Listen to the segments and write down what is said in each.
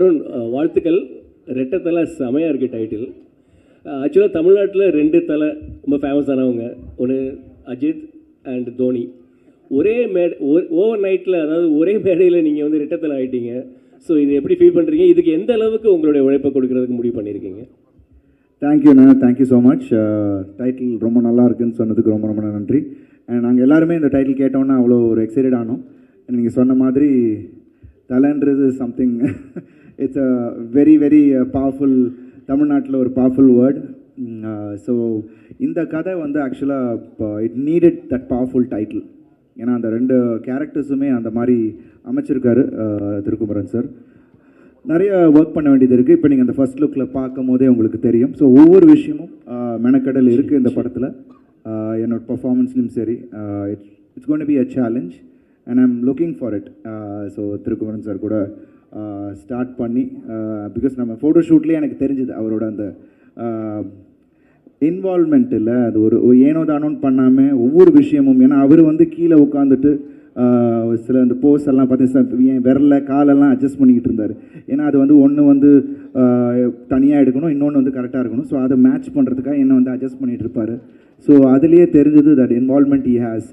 அருண் வாழ்த்துக்கள். ரெட்டை தலை செமையாக இருக்குது டைட்டில் ஆக்சுவலாக தமிழ்நாட்டில் ரெண்டு தலை ரொம்ப ஃபேமஸானவங்க ஒன்று அஜித் அண்ட் தோனி. ஒரே மேடை ஓவர் நைட்டில் அதாவது ஒரே மேடையில் நீங்கள் வந்து ரெட்டை தலை ஆகிட்டீங்க ஸோ இது எப்படி ஃபீல் பண்ணுறீங்க இதுக்கு எந்த அளவுக்கு உங்களுடைய உழைப்பை கொடுக்கறதுக்கு முடிவு பண்ணியிருக்கீங்க? தேங்க்யூண்ணா தேங்க்யூ ஸோ மச் டைட்டில் ரொம்ப நல்லா இருக்குன்னு சொன்னதுக்கு ரொம்ப ரொம்ப நன்றி. நாங்கள் எல்லாருமே இந்த டைட்டில் கேட்டோன்னா அவ்வளோ ஒரு எக்ஸைட்டட் ஆனோம். நீங்கள் சொன்ன மாதிரி தலைன்றது something it's a very very powerful தமிழ்நாட்டில் ஒரு பவர்ஃபுல் வேர்ட் ஸோ இந்த கதை வந்து ஆக்சுவலாக it needed that powerful title ஏன்னா அந்த ரெண்டு கேரக்டர்ஸுமே அந்த மாதிரி அமைச்சிருக்காரு uh, திருக்குமரன் சார் நிறைய ஒர்க் பண்ண வேண்டியது இருக்குது இப்போ நீங்கள் அந்த ஃபர்ஸ்ட் லுக்கில் பார்க்கும் போதே உங்களுக்கு தெரியும். ஸோ ஒவ்வொரு விஷயமும் uh, மெனக்கடல் இருக்குது இந்த படத்தில். Uh, என்னோட பர்ஃபார்மன்ஸ்லையும் சரி. It's it's gonna be a challenge and I'm looking for it so Thirukumaran sir கூட uh, ஸ்டார்ட் பண்ணி uh, பிகாஸ் நம்ம ஃபோட்டோ ஷூட்லேயே எனக்கு தெரிஞ்சுது அவரோட அந்த uh, இன்வால்மெண்ட் இல்லை அது ஒரு ஏனோ தானோன்னு பண்ணாமல் ஒவ்வொரு விஷயமும் ஏன்னா அவர் வந்து கீழே உட்காந்துட்டு சில இந்த போஸ் எல்லாம் பார்த்தீங்கன்னா என் விரல காலெல்லாம் அட்ஜஸ்ட் பண்ணிக்கிட்டு இருந்தார். ஏன்னா அது வந்து ஒன்று வந்து தனியாக எடுக்கணும் இன்னொன்று வந்து கரெக்டாக இருக்கணும். ஸோ அதை மேட்ச் பண்ணுறதுக்காக என்னை வந்து அட்ஜஸ்ட் பண்ணிகிட்டு இருப்பார். ஸோ அதுலேயே தெரிஞ்சது that involvement he has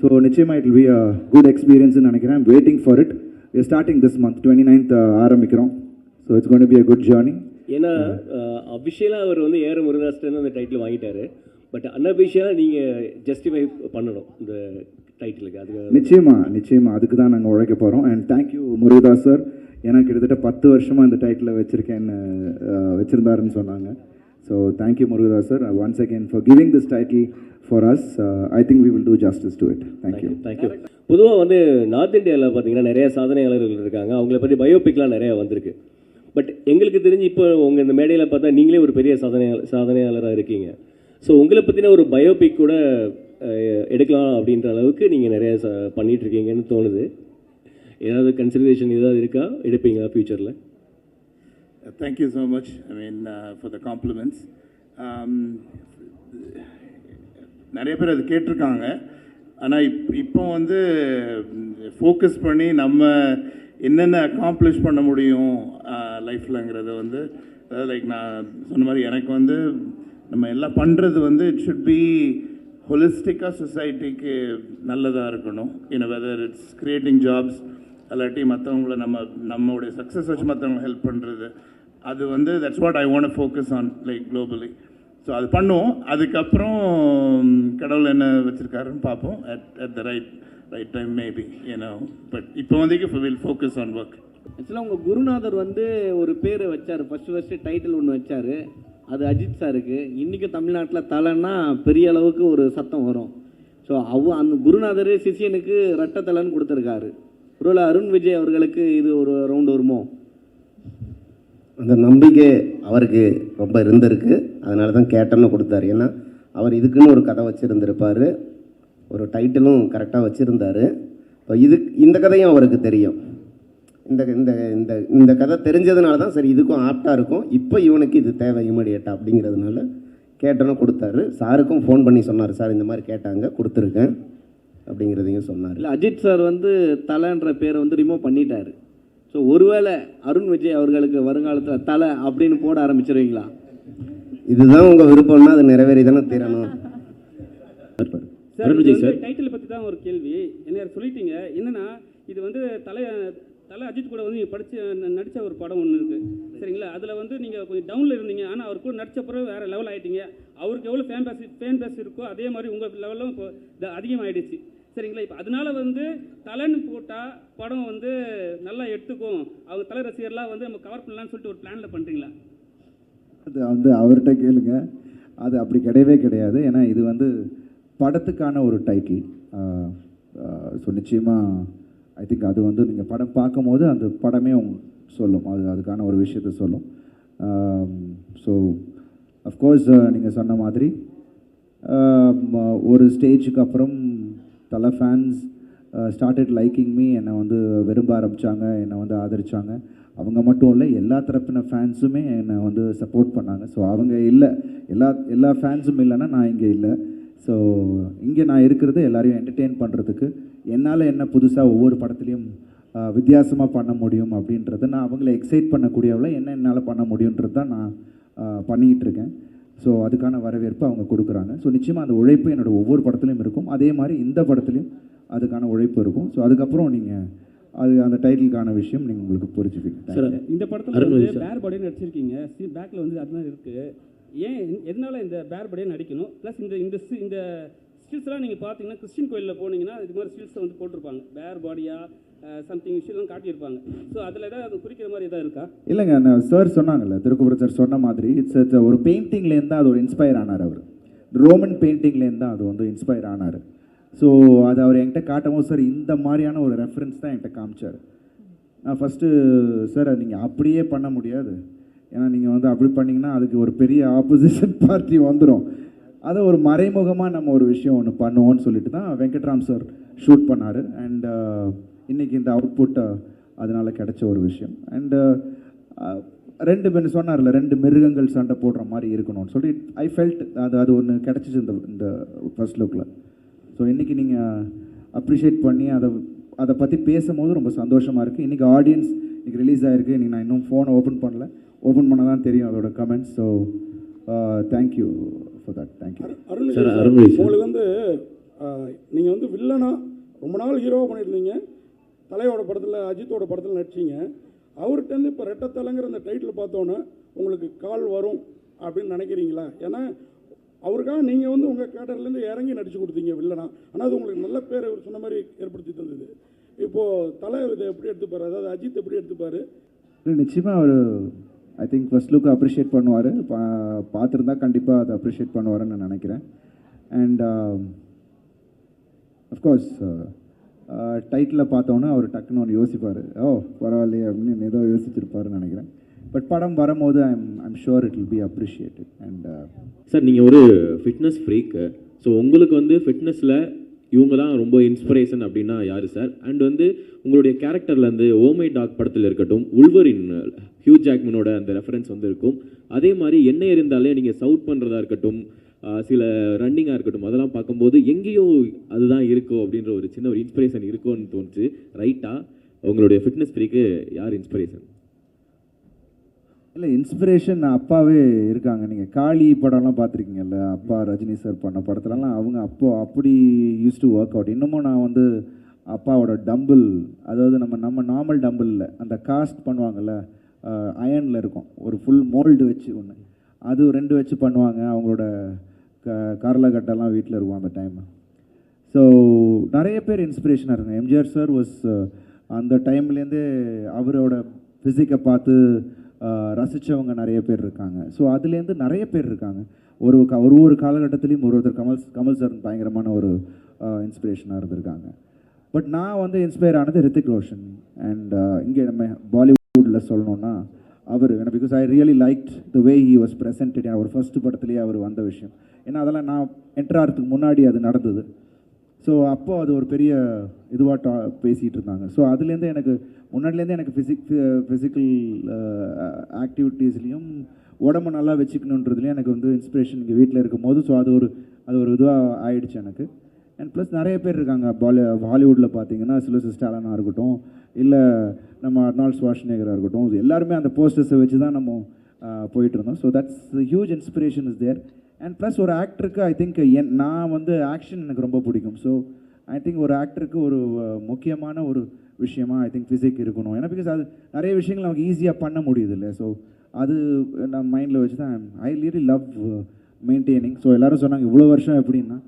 so நிச்சயமாக இட் பி அ குட் எக்ஸ்பீரியன்ஸ்னு நினைக்கிறேன். Waiting for it starting this month twenty ninth ஆரம்பிக்கிறோம். So it's gonna be a good journey ஏன்னா அஃபிஷியலாக அவர் வந்து ஏற முருகாஸ்டன் அந்த டைட்டில் வாங்கிட்டாரு. பட் அன்அஃபிஷியலாக நீங்கள் ஜஸ்டிஃபை பண்ணணும் இந்த டைட்டிலுக்கு அதுக்கு நிச்சயமா நிச்சயமா. அதுக்கு தான் நாங்கள் உழைக்க போகிறோம் அண்ட் தேங்க்யூ முருகதாஸ் சார் ஏன்னா கிட்டத்தட்ட பத்து வருஷமாக இந்த டைட்டில் வச்சுருக்கேன்னு வச்சுருந்தாருன்னு சொன்னாங்க. So thank you Murugadoss sir once again for giving this title for us I think we will do justice to it thank you thank you பொதுவாக வந்து நார்த் இந்தியாவில் பார்த்தீங்கன்னா நிறைய சாதனையாளர்கள் இருக்காங்க. அவங்கள பற்றி பயோபிக்லாம் நிறைய வந்திருக்கு. பட் எங்களுக்கு தெரிஞ்சு இப்போ உங்கள் இந்த மேடையில் பார்த்தா நீங்களே ஒரு பெரிய சாதனையாளர் சாதனையாளராக இருக்கீங்க. ஸோ உங்களை பற்றின ஒரு பயோபிக் கூட எடுக்கலாம் அப்படின்ற அளவுக்கு நீங்கள் நிறைய ச பண்ணிட்டு இருக்கீங்கன்னு தோணுது. ஏதாவது கன்சிடரேஷன் ஏதாவது இருக்கா? எடுப்பீங்களா ஃப்யூச்சரில் Thank you so much, I mean, uh, for the compliments. Um, நிறைய பேர் அது கேட்டிருக்காங்க ஆனால் இப் இப்போ வந்து ஃபோக்கஸ் பண்ணி நம்ம என்னென்ன அக்காம்ப்ளிஷ் பண்ண முடியும் uh, லைஃப்லங்கிறத வந்து அதாவது லைக் நான் சொன்ன மாதிரி எனக்கு வந்து நம்ம எல்லாம் பண்ணுறது வந்து இட் ஷுட் பி ஹொலிஸ்டிக்காக சொசைட்டிக்கு நல்லதாக இருக்கணும் you know whether it's creating jobs அல்லாட்டி மற்றவங்கள நம்ம நம்மளுடைய சக்ஸஸ் வச்சு மற்றவங்களை ஹெல்ப் பண்ணுறது அது வந்து that's what I want focus on like globally so அது பண்ணுவோம். அதுக்கப்புறம் கடவுள் என்ன வச்சுருக்காருன்னு பார்ப்போம். At at the right right time maybe ஏன்னா பட் இப்போ வந்து வில் ஃபோக்கஸ் ஆன் ஒர்க் ஆக்சுவலாக உங்கள் குருநாதர் வந்து ஒரு பேர் வச்சார். ஃபஸ்ட்டு ஃபஸ்ட்டு டைட்டில் ஒன்று வச்சார். அது அஜித் சாருக்கு. இன்றைக்கும் தமிழ்நாட்டில் தலைன்னா பெரிய அளவுக்கு ஒரு சத்தம் வரும். ஸோ அவ அந்த குருநாதர் சிஷியனுக்கு ரெட்டை தலைன்னு கொடுத்துருக்காரு. ஒருவேளை அருண் விஜய் அவர்களுக்கு இது ஒரு ரவுண்டு வருமோ? அந்த நம்பிக்கை அவருக்கு ரொம்ப இருந்திருக்கு. அதனால தான் கேட்டேன்னு கொடுத்தாரு. ஏன்னா அவர் இதுக்குன்னு ஒரு கதை வச்சுருந்துருப்பார். ஒரு டைட்டிலும் கரெக்டாக வச்சுருந்தாரு. இப்போ இது இந்த கதையும் அவருக்கு தெரியும். இந்த இந்த இந்த இந்த கதை தெரிஞ்சதுனால தான் சரி இதுக்கும் ஆப்டாக இருக்கும். இப்போ இவனுக்கு இது தேவை இமீடியட்டாக அப்படிங்கிறதுனால கேட்டனும் கொடுத்தாரு. சாருக்கும் ஃபோன் பண்ணி சொன்னார். சார் இந்த மாதிரி கேட்டாங்க கொடுத்துருக்கேன். அப்படிங்கிறதையும் சொன்னார். இல்லை அஜித் சார் வந்து தலைன்ற பேரை வந்து ரிமூவ் பண்ணிட்டாரு. ஸோ ஒருவேளை அருண் விஜய் அவர்களுக்கு வருங்காலத்தில் தலை அப்படின்னு போட ஆரம்பிச்சிருவீங்களா? இதுதான் உங்கள் விருப்பம்னா அது நிறைவேறி தானே தீரணும் அருண் விஜய் சார். டைட்டில் பற்றி தான் ஒரு கேள்வி. என்ன சொல்லிட்டீங்க? என்னன்னா இது வந்து தலை தலை அஜித் கூட வந்து நீங்கள் படித்து நடித்த ஒரு படம் ஒன்று இருக்குது சரிங்களா? அதில் வந்து நீங்கள் கொஞ்சம் டவுனில் இருந்தீங்க. ஆனால் அவர் கூட நடித்த பிறகு வேறு லெவல் ஆகிட்டீங்க அவருக்கு எவ்வளோ ஃபேன் பேஸ் ஃபேன் பேஸ் இருக்கோ அதே மாதிரி உங்கள் லெவலும் இப்போ அதிகமாயிடுச்சு. சரிங்களா? இப்போ அதனால வந்து தலைன்னு போட்டால் படம் வந்து நல்லா எடுத்துக்கும். அவங்க தலை ரசிகர்லாம் வந்து நம்ம கவர் பண்ணலான்னு சொல்லிட்டு ஒரு பிளானில் பண்ணுறீங்களா அது வந்து அவர்கிட்ட கேளுங்க. அது அப்படி கிடையவே கிடையாது. ஏன்னா இது வந்து படத்துக்கான ஒரு டைட்டில் ஸோ நிச்சயமாக ஐ திங்க் அது வந்து நீங்கள் படம் பார்க்கும்போது அந்த படமே சொல்லும். அது அதுக்கான ஒரு விஷயத்த சொல்லும். ஸோ அஃப்கோர்ஸ் நீங்கள் சொன்ன மாதிரி ஒரு ஸ்டேஜுக்கு அப்புறம் தலை ஃபேன்ஸ் ஸ்டார்டட் லைக்கிங் மீ என்னை வந்து விரும்ப ஆரம்பித்தாங்க என்னை வந்து ஆதரித்தாங்க அவங்க மட்டும் இல்லை எல்லா தரப்பின ஃபேன்ஸுமே என்னை வந்து சப்போர்ட் பண்ணாங்க. ஸோ அவங்க இல்லை. எல்லா எல்லா ஃபேன்ஸும் இல்லைன்னா நான் இங்கே இல்லை. ஸோ இங்கே நான் இருக்கிறது எல்லாரையும் என்டர்டெயின் பண்ணுறதுக்கு என்னால் என்ன புதுசாக ஒவ்வொரு படத்துலேயும் வித்தியாசமாக பண்ண முடியும் அப்படின்றத நான் அவங்கள எக்ஸைட் பண்ணக்கூடியவளை என்ன என்னால் பண்ண முடியுன்றது தான் நான் பண்ணிக்கிட்டு இருக்கேன். ஸோ அதுக்கான வரவேற்பு அவங்க கொடுக்குறாங்க. ஸோ நிச்சயமாக அந்த உழைப்பு என்னோட ஒவ்வொரு படத்துலையும் இருக்கும். அதே மாதிரி இந்த படத்துலையும் அதுக்கான உழைப்பு இருக்கும். ஸோ அதுக்கப்புறம் நீங்கள் அது அந்த டைட்டிலுக்கான விஷயம் நீங்கள் உங்களுக்கு புரிஞ்சுப்பீங்க. You. இந்த படத்தில் வந்து சார். பேர் பாடியை நடிச்சிருக்கீங்க. பேக்கில் வந்து அதுதான் இருக்குது ஏன் எதனால இந்த பேர் பாடியை நடிக்கணும்? ப்ளஸ் இந்த இந்த சி- இந்த ஸ்டில்ஸ்லாம் நீங்கள் பார்த்தீங்கன்னா கிறிஸ்டின் கோயிலில் போனீங்கன்னா இது மாதிரி ஸ்டில்ஸை வந்து போட்டிருப்பாங்க. பேர் பாடியா சம்திங் விஷயம்லாம் காட்டியிருப்பாங்க. ஸோ அதில் ஏதாவது அது குறிக்கிற மாதிரி எதாவது இருக்கா? இல்லைங்க நான் சார் சொன்னாங்கல்ல திருக்குபுரம் சார் சொன்ன மாதிரி இட்ஸ் இட்ஸ் ஒரு பெயிண்டிங்லேருந்து தான் அது ஒரு இன்ஸ்பயர் ஆனார் அவர். ரோமன் பெயிண்டிங்லேருந்து தான் அது வந்து இன்ஸ்பயர் ஆனார். ஸோ அது அவர் என்கிட்ட காட்டவும் சார் இந்த மாதிரியான ஒரு ரெஃபரன்ஸ் தான் என்கிட்ட காமிச்சார். நான் ஃபஸ்ட்டு சார் நீங்கள் அப்படியே பண்ண முடியாது. ஏன்னா நீங்கள் வந்து அப்படி பண்ணீங்கன்னா அதுக்கு ஒரு பெரிய ஆப்போசிஷன் பார்ட்டி வந்துடும் அதை ஒரு மறைமுகமாக நம்ம ஒரு விஷயம் ஒன்று பண்ணுவோம்னு சொல்லிட்டு தான் வெங்கட்ராம் சார் ஷூட் பண்ணார். அண்ட் இன்னைக்கு இந்த அவுட்புட்டை uh, அதனால் கிடைச்ச ஒரு விஷயம். Uh, அண்டு ரெண்டு பேர் சொன்னார்ல ரெண்டு மிருகங்கள் சண்டை போடுற மாதிரி இருக்கணும்னு சொல்லி ஐ ஃபெல்ட் அது அது ஒன்று கிடச்சிச்சு இந்த இந்த ஃபர்ஸ்ட் லுக்கில் ஸோ இன்றைக்கி நீங்கள் அப்ரிஷியேட் பண்ணி அதை அதை பற்றி பேசும்போது ரொம்ப சந்தோஷமாக இருக்குது இன்றைக்கி ஆடியன்ஸ் இன்றைக்கி ரிலீஸ் ஆகிருக்கு இன்றைக்கி நான் இன்னும் ஃபோனை ஓப்பன் பண்ணல. ஓப்பன் பண்ண தான் தெரியும் அதோட comments so thank you for that thank you Arun sir, Arun. உங்களுக்கு வந்து நீங்கள் வந்து வில்லனா ரொம்ப நாள் ஹீரோவாக பண்ணியிருந்தீங்க. தலையோட படத்தில் அஜித்தோட படத்தில் நடிச்சீங்க. அவர்கிட்டருந்து இப்போ ரெட்டத்தலைங்கிற அந்த டைட்டில் பார்த்தோன்னே உங்களுக்கு கால் வரும் அப்படின்னு நினைக்கிறீங்களா? ஏன்னா அவருக்காக நீங்கள் வந்து உங்கள் கேட்டர்லேருந்து இறங்கி நடிச்சு கொடுத்தீங்க வில்லனா ஆனால் அது உங்களுக்கு நல்ல பேர் அவர் சொன்ன மாதிரி ஏற்படுத்தி தந்தது. இப்போது தலை இதை எப்படி எடுத்துப்பார்? அதாவது அஜித் எப்படி எடுத்துப்பார்? நிச்சயமாக அவர் I think first look appreciate பண்ணுவார். பா பார்த்துருந்தா கண்டிப்பாக அதை அப்ரிஷியேட் பண்ணுவாருன்னு நான் நினைக்கிறேன். அண்ட் அஃப்கோர்ஸ் டைட்டில் பார்த்தோன்னே அவர் டக்குன்னு ஒன்று யோசிப்பார். ஓ பரவாயில்லையே அப்படின்னு ஏதோ யோசிச்சிருப்பாருன்னு நினைக்கிறேன். பட் படம் வரும்போது I'm I'm sure it will be appreciated and sir நீங்கள் ஒரு ஃபிட்னஸ் ஃப்ரீக்கு ஸோ உங்களுக்கு வந்து ஃபிட்னஸில் இவங்க தான் ரொம்ப இன்ஸ்பிரேஷன் அப்படின்னா யார் சார் அண்ட் வந்து உங்களுடைய கேரக்டர்லேருந்து ஓமை டாக் படத்தில் இருக்கட்டும் உள்வரின் ஹியூ ஜாக்மனோட அந்த ரெஃபரன்ஸ் வந்து இருக்கும். அதே மாதிரி என்ன இருந்தாலே நீங்கள் சவுட் பண்ணுறதா இருக்கட்டும் சில ரன்னிங்காக இருக்கட்டும் அதெல்லாம் பார்க்கும்போது எங்கேயோ அதுதான் இருக்கோ அப்படின்ற ஒரு சின்ன ஒரு இன்ஸ்பிரேஷன் இருக்கும்னு தோணுச்சு. ரைட்டாக உங்களுடைய ஃபிட்னஸ் ஃப்ரீக்கு யார் இன்ஸ்பிரேஷன் இல்லை இன்ஸ்பிரேஷன் அப்பாவே இருக்காங்க. நீங்கள் காளி படம்லாம் பார்த்துருக்கீங்கல்ல அப்பா ரஜினி சார் பண்ண படத்துலலாம் அவங்க அப்போ அப்படி யூஸ் டு ஒர்க் அவுட் இன்னமும் நான் வந்து அப்பாவோட டம்பிள் அதாவது நம்ம நம்ம நார்மல் டம்பிளில் அந்த காஸ்ட் பண்ணுவாங்கள்ல அயனில் இருக்கும். ஒரு ஃபுல் மோல்டு வச்சு ஒன்று அது ரெண்டு வச்சு பண்ணுவாங்க. அவங்களோட க கரலகட்டெல்லாம் வீட்டில் இருக்கும் அந்த டைம் ஸோ நிறைய பேர் இன்ஸ்பிரேஷனாக இருக்காங்க. எம்ஜிஆர் சார் வாஸ் அந்த டைம்லேருந்தே அவரோட ஃபிசிக்கை பார்த்து ரசித்தவங்க நிறைய பேர் இருக்காங்க. ஸோ அதுலேருந்து நிறைய பேர் இருக்காங்க. ஒரு க- ஒரு ஒரு காலகட்டத்துலேயும் ஒரு ஒருத்தர் கமல் கமல் சார் பயங்கரமான ஒரு இன்ஸ்பிரேஷனாக இருந்திருக்காங்க. பட் நான் வந்து இன்ஸ்பயர் ஆனது ரித்திக் ரோஷன். அண்ட் இங்கே நம்ம பாலிவுட்டில் சொல்லணும்னா அவர் because I really like the way he was presented our first படத்துலேயே அவர் வந்த விஷயம். ஏன்னா அதெல்லாம் நான் என்ட்ராகிறதுக்கு முன்னாடி அது நடந்தது. ஸோ அப்போது அது ஒரு பெரிய இதுவாக டா பேசிகிட்டு இருந்தாங்க ஸோ அதுலேருந்து எனக்கு முன்னாடிலேருந்து எனக்கு ஃபிசிக் ஃபிசிக்கல் ஆக்டிவிட்டீஸ்லேயும் உடம்பு நல்லா வச்சுக்கணுன்றதுலேயும் எனக்கு வந்து இன்ஸ்பிரேஷன் இங்கே வீட்டில் இருக்கும் போது ஸோ அது ஒரு அது ஒரு இதுவாக ஆயிடுச்சு எனக்கு. அண்ட் ப்ளஸ் நிறைய பேர் இருக்காங்க. பாலி ஹாலிவுட்டில் பார்த்தீங்கன்னா சிலோசி ஸ்டாலனாக இருக்கட்டும் இல்லை நம்ம அர்னால்ட் ஸ்வாஷ்நேகராக இருக்கட்டும் எல்லாருமே அந்த போஸ்டர்ஸை வச்சு தான் நம்ம போயிட்டு இருந்தோம். So that's huge inspiration is there and plus ஒரு ஆக்டருக்கு ஐ திங்க் என் நான் வந்து ஆக்ஷன் எனக்கு ரொம்ப பிடிக்கும். ஸோ ஐ திங்க் ஒரு ஆக்டருக்கு ஒரு முக்கியமான ஒரு விஷயமா ஐ திங்க் ஃபிசிக் இருக்கணும். ஏன்னா பிகாஸ் அது நிறைய விஷயங்கள் நமக்கு ஈஸியாக பண்ண முடியுது இல்லை ஸோ அது நான் மைண்டில் வச்சு தான் I really love maintaining so எல்லாரும் சொன்னாங்க இவ்வளோ வருஷம் எப்படின்னா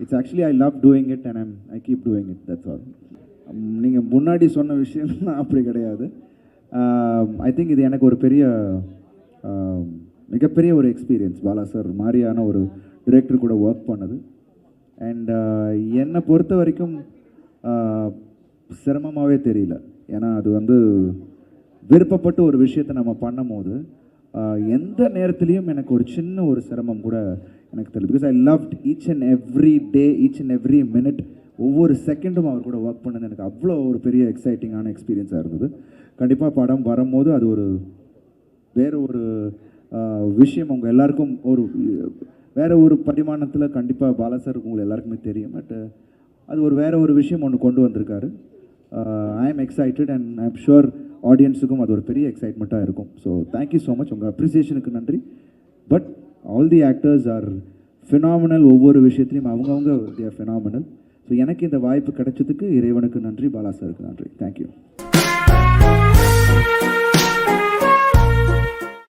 it's actually I love doing it and I'm I keep doing it that's all நீங்கள் முன்னாடி சொன்ன விஷயம்லாம் அப்படி கிடையாது. ஐ திங்க் இது எனக்கு ஒரு பெரிய மிகப்பெரிய ஒரு எக்ஸ்பீரியன்ஸ் பாலா சார் மாதிரியான ஒரு டிரெக்டர் கூட ஒர்க் பண்ணது. அண்ட் uh, என்னை பொறுத்த வரைக்கும் uh, சிரமமாகவே தெரியல. ஏன்னா அது வந்து விருப்பப்பட்டு ஒரு விஷயத்தை நம்ம பண்ணும்போது uh, எந்த நேரத்துலையும் எனக்கு ஒரு சின்ன ஒரு சிரமம் கூட எனக்கு தெரியல. Because I love each and every day each and every minute ஒவ்வொரு செகண்டும் அவர் கூட ஒர்க் பண்ணது எனக்கு அவ்வளோ ஒரு பெரிய எக்ஸைட்டிங்கான எக்ஸ்பீரியன்ஸாக இருந்தது. கண்டிப்பாக படம் வரும்போது அது ஒரு வேறு ஒரு விஷயம் அவங்க எல்லாருக்கும் ஒரு வேறு ஒரு பரிமாணத்தில் கண்டிப்பாக பாலா சார் உங்களுக்கு எல்லாருக்குமே தெரியும். பட் அது ஒரு வேறு ஒரு விஷயம் ஒன்று கொண்டு வந்திருக்காரு. I am excited and I am sure ஆடியன்ஸுக்கும் அது ஒரு பெரிய எக்ஸைட்மெண்ட்டாக இருக்கும். ஸோ தேங்க்யூ ஸோ மச் உங்கள் அப்ரிசியேஷனுக்கு நன்றி. But all the actors are phenomenal ஒவ்வொரு விஷயத்துலையும் அவங்கவுங்க தேர் ஃபினாமினல் ஸோ எனக்கு இந்த வாய்ப்பு கிடைச்சதுக்கு இறைவனுக்கு நன்றி பாலா சாருக்கு நன்றி. தேங்க்யூ